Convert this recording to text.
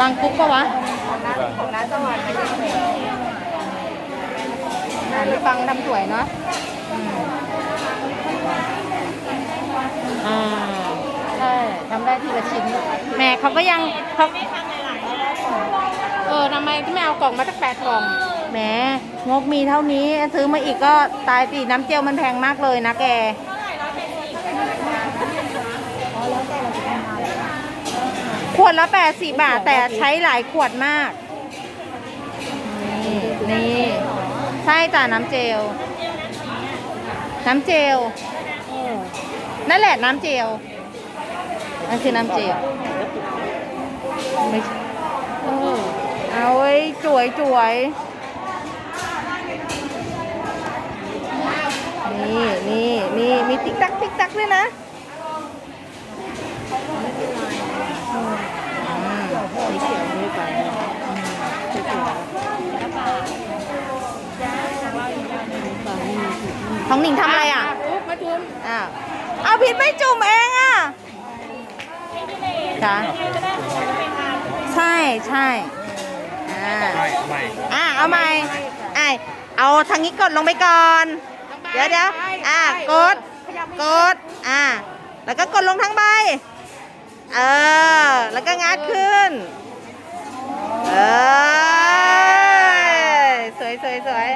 บางกุ๊กปะวะของน้าจังหวัดอ่ามีฟังทำสวยเนาะอืมอ่าใช่ทำได้ทีละชิ้นแหม่เขาก็ยังเขาเออทำไมที่ไม่เอากล่องมาตั้งแปดกล่องแหมงบมีเท่านี้ซื้อมาอีกก็ตายสิน้ำเจลมันแพงมากเลยนะแก ขวดละแปดสิบบาท แต่ใช้หลายขวดมาก นี่นี่ใช่จ้ะน้ำเจล น้ำเจล นั่นแหละน้ำเจลนั่นคือน้ำเจลไม่เออเอาไว้จวยจวยนี่นี่นี่มีติ๊กตักติ๊กตักด้วยนะอืมสีเขียวด้วยไปอืมสีเขียว ของหนิงทำอะไรอะมาจุ่มอ้าวเอาผิดไม่จุ่มเองอะจ้ะใช่ใช่อ่าใช่ใหม่อะเอาใหม่อะเอาทางนี้กดลงไปก่อน เดี๋ยวเดี๋ยวอะกดกดอะแล้วก็กดลงทั้งใบเออแล้วก็งัดขึ้นเออสวยสวยสวย